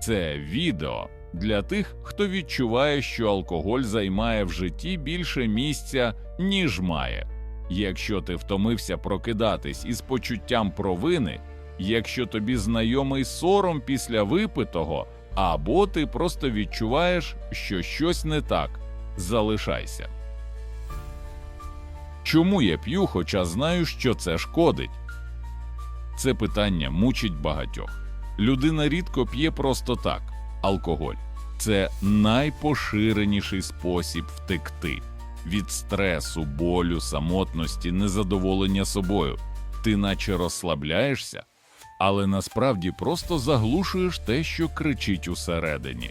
Це відео для тих, хто відчуває, що алкоголь займає в житті більше місця, ніж має. Якщо ти втомився прокидатись із почуттям провини, якщо тобі знайомий сором після випитого, або ти просто відчуваєш, що щось не так, залишайся. Чому я п'ю, хоча знаю, що це шкодить? Це питання мучить багатьох. Людина рідко п'є просто так. Алкоголь це найпоширеніший спосіб втекти від стресу, болю, самотності, незадоволення собою. Ти наче розслабляєшся, але насправді просто заглушуєш те, що кричить усередині.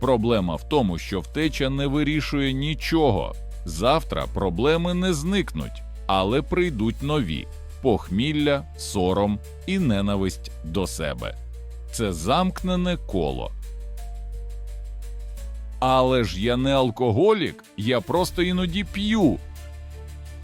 Проблема в тому, що втеча не вирішує нічого. Завтра проблеми не зникнуть, але прийдуть нові похмілля, сором і ненависть до себе. Це замкнене коло. Але ж я не алкоголік, я просто іноді п'ю.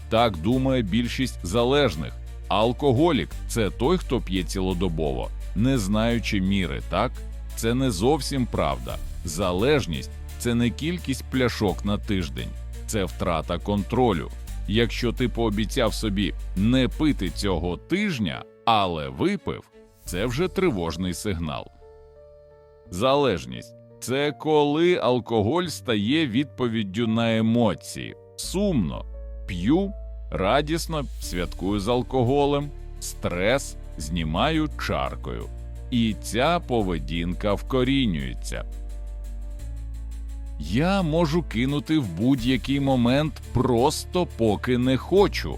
Так думає більшість залежних. Алкоголік це той, хто п'є цілодобово, не знаючи міри, так? Це не зовсім правда. Залежність це не кількість пляшок на тиждень, це втрата контролю. Якщо ти пообіцяв собі не пити цього тижня, але випив, це вже тривожний сигнал. Залежність це коли алкоголь стає відповіддю на емоції. Сумно, п'ю, радісно святкую з алкоголем, стрес знімаю чаркою. І ця поведінка вкорінюється. Я можу кинути в будь-який момент просто поки не хочу.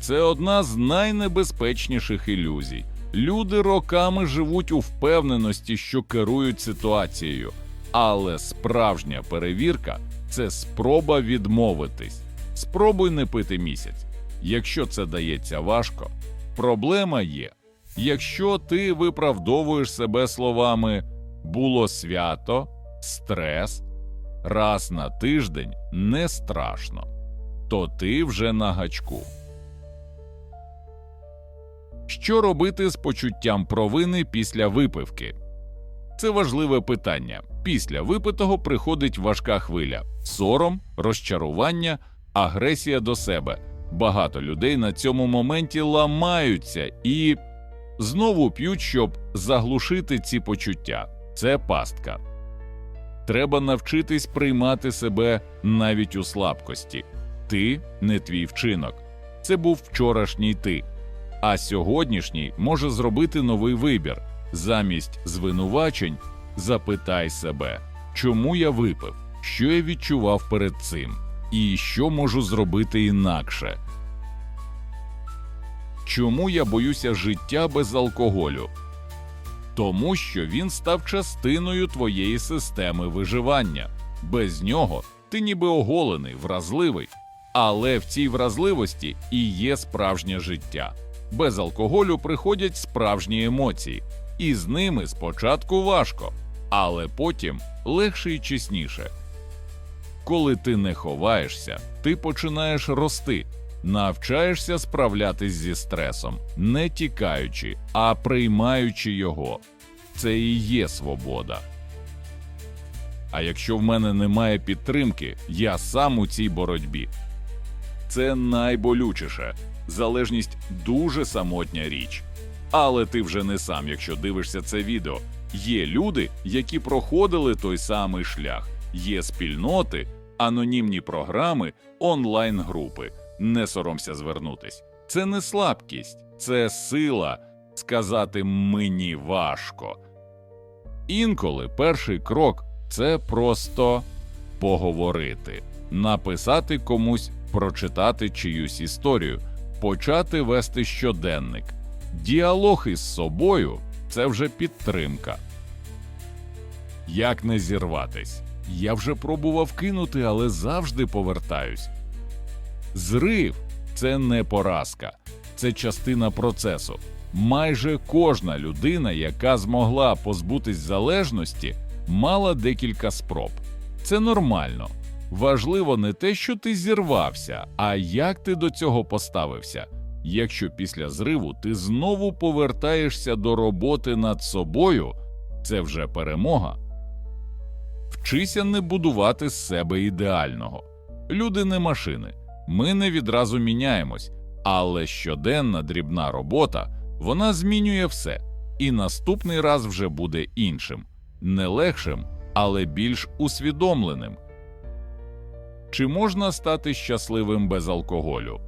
Це одна з найнебезпечніших ілюзій. Люди роками живуть у впевненості, що керують ситуацією, але справжня перевірка це спроба відмовитись. Спробуй не пити місяць. Якщо це дається важко, проблема є. Якщо ти виправдовуєш себе словами було свято, стрес, раз на тиждень не страшно, то ти вже на гачку. Що робити з почуттям провини після випивки? Це важливе питання. Після випитого приходить важка хвиля: сором, розчарування, агресія до себе. Багато людей на цьому моменті ламаються і знову п'ють, щоб заглушити ці почуття. Це пастка. Треба навчитись приймати себе навіть у слабкості. Ти не твій вчинок. Це був вчорашній ти. А сьогоднішній може зробити новий вибір. Замість звинувачень запитай себе, чому я випив, що я відчував перед цим, і що можу зробити інакше. Чому я боюся життя без алкоголю? Тому що він став частиною твоєї системи виживання. Без нього ти ніби оголений, вразливий. Але в цій вразливості і є справжнє життя. Без алкоголю приходять справжні емоції, і з ними спочатку важко, але потім легше і чесніше. Коли ти не ховаєшся, ти починаєш рости, навчаєшся справлятись зі стресом, не тікаючи, а приймаючи його. Це і є свобода. А якщо в мене немає підтримки, я сам у цій боротьбі. Це найболючіше. Залежність дуже самотня річ. Але ти вже не сам, якщо дивишся це відео. Є люди, які проходили той самий шлях, є спільноти, анонімні програми, онлайн-групи. Не соромся звернутись. Це не слабкість, це сила сказати мені важко. Інколи перший крок це просто поговорити, написати комусь, прочитати чиюсь історію, почати вести щоденник. Діалог із собою це вже підтримка. Як не зірватись? Я вже пробував кинути, але завжди повертаюсь. Зрив це не поразка, це частина процесу. Майже кожна людина, яка змогла позбутись залежності, мала декілька спроб. Це нормально. Важливо не те, що ти зірвався, а як ти до цього поставився. Якщо після зриву ти знову повертаєшся до роботи над собою, це вже перемога. Вчися не будувати з себе ідеального. Люди не машини, ми не відразу міняємось, але щоденна дрібна робота вона змінює все, і наступний раз вже буде іншим, не легшим, але більш усвідомленим. Чи можна стати щасливим без алкоголю?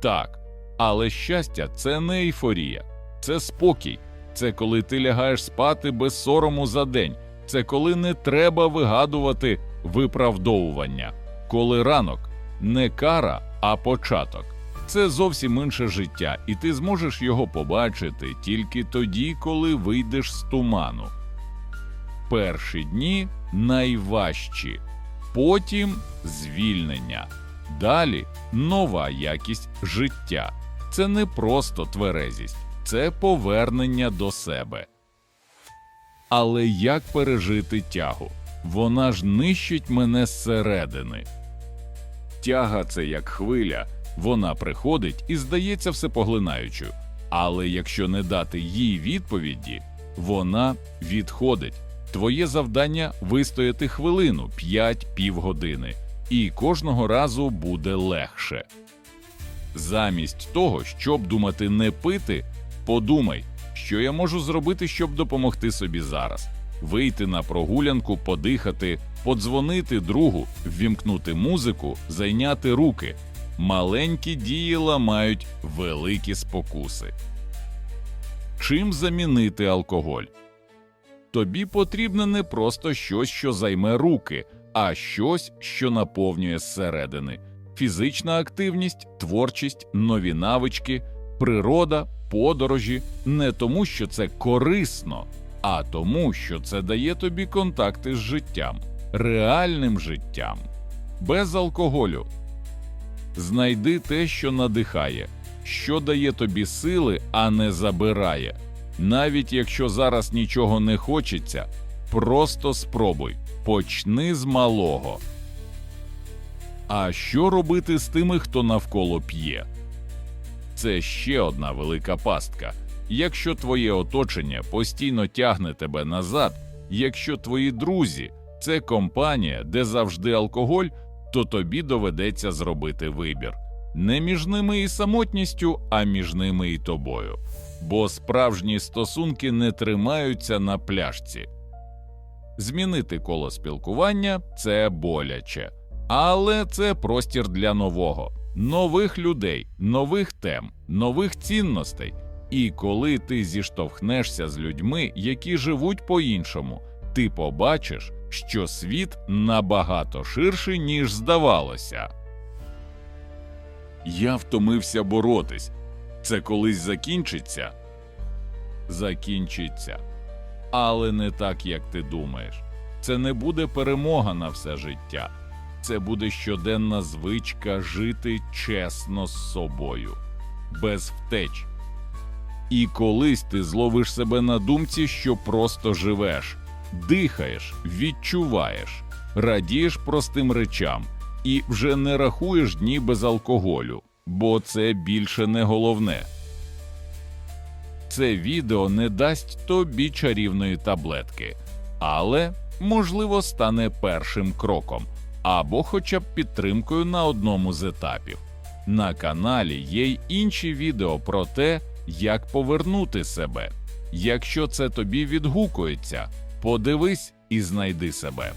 Так, але щастя це не ейфорія, це спокій, це коли ти лягаєш спати без сорому за день, це коли не треба вигадувати виправдовування, коли ранок не кара, а початок. Це зовсім інше життя, і ти зможеш його побачити тільки тоді, коли вийдеш з туману. Перші дні найважчі, потім звільнення, далі нова якість життя. Це не просто тверезість, це повернення до себе. Але як пережити тягу? Вона ж нищить мене зсередини. Тяга це як хвиля, вона приходить і здається всепоглинаючою. Але якщо не дати їй відповіді, вона відходить. Твоє завдання вистояти хвилину, 5 півгодини, і кожного разу буде легше. Замість того, щоб думати не пити, подумай, що я можу зробити, щоб допомогти собі зараз. Вийти на прогулянку, подихати, подзвонити другу, ввімкнути музику, зайняти руки. Маленькі дії ламають великі спокуси. Чим замінити алкоголь? Тобі потрібне не просто щось, що займе руки, а щось, що наповнює зсередини. Фізична активність, творчість, нові навички, природа, подорожі не тому, що це корисно, а тому, що це дає тобі контакти з життям, реальним життям, без алкоголю. Знайди те, що надихає, що дає тобі сили, а не забирає. Навіть якщо зараз нічого не хочеться, просто спробуй, почни з малого. А що робити з тими, хто навколо п'є? Це ще одна велика пастка. Якщо твоє оточення постійно тягне тебе назад, якщо твої друзі це компанія, де завжди алкоголь, то тобі доведеться зробити вибір не між ними і самотністю, а між ними і тобою. Бо справжні стосунки не тримаються на пляшці. Змінити коло спілкування це боляче, але це простір для нового, нових людей, нових тем, нових цінностей. І коли ти зіштовхнешся з людьми, які живуть по-іншому, ти побачиш, що світ набагато ширший, ніж здавалося. Я втомився боротись. Це колись закінчиться? Закінчиться. Але не так, як ти думаєш. Це не буде перемога на все життя. Це буде щоденна звичка жити чесно з собою, без втеч. І колись ти зловиш себе на думці, що просто живеш, дихаєш, відчуваєш, радієш простим речам і вже не рахуєш дні без алкоголю, бо це більше не головне. Це відео не дасть тобі чарівної таблетки, але, можливо, стане першим кроком або хоча б підтримкою на одному з етапів. На каналі є й інші відео про те, як повернути себе. Якщо це тобі відгукується, подивись і знайди себе.